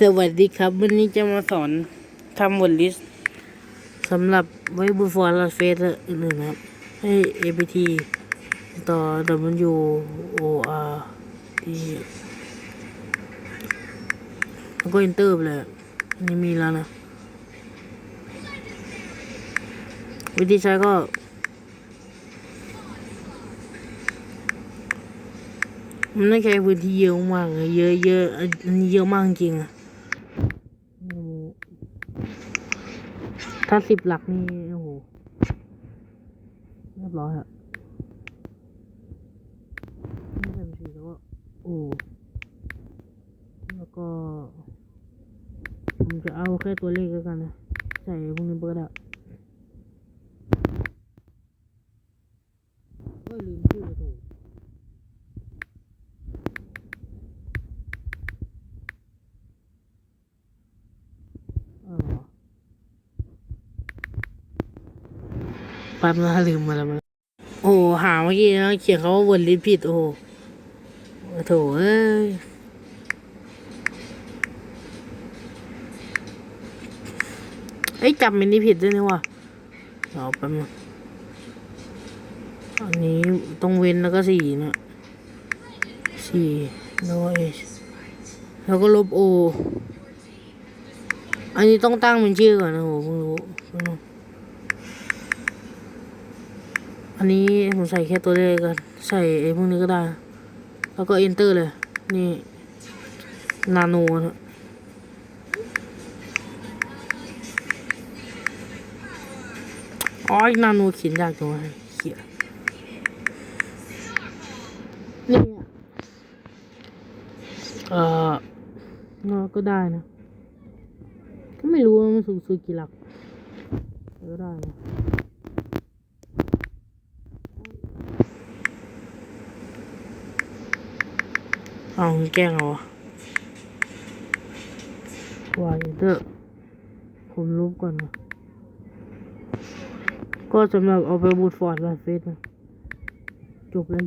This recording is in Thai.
สวัสดีครับ วันนี้จะมาสอนทำวอลลิสสำหรับไว้บูฟอร์ลาเฟสและอื่นะครับ ให้ apt ต่อ w o r t แล้วก็ enter ไปเลยอันนี้มีแล้วนะ วิธีใช้ก็มันต้องใช้พื้นที่เยอะมากเลยเยอะเยอะอันนี้เยอะมากจริงอะ ถ้าสิบหลักนี่โอ้โหเรียบร้อยอะนี่เป็นสีแล้วก็โอ้แล้วก็ ผมจะเอาแค่ตัวเลขแล้วกันนะใส่พวกนี้ไปก็ได้ก็ลืมชื่อถูก เออ แป๊บนะลืมมาแล้วมันโอ้โหหาเมื่อกี้นะเขียนเขาว่าวนลิผิดโอ้โหโถเอ้ยเอ้ยจำเป็นนี่ผิดด้วยนี่วะเอาแป๊บนึงอันนี้ต้องเว้นแล้วก็สี่นะสี่แล้วเอชแล้วก็ลบโอ อันนี้ต้องตั้งเป็นชื่อก่อนนะโหเพิ่งรู้เพิ่งรู้ อันนี้ผมใส่แค่ตัวเลขกันใส่ไอ้พวกนี้ก็ได้ แล้วก็ enter เลย นี่ นาโนนะอ๋อนาโนเขียนยากจังวะเขียนนี่เอ่อนาก็ได้นะ ก็ไม่รู้ว่ามันสูงสุดกี่หลักก็ได้นะ เอาแกล้งเอาวะวายเดอร์ผมลบก่อนนะก็สำหรับเอาไปบูทฟอร์ดลาเฟสนะ จบแล้ว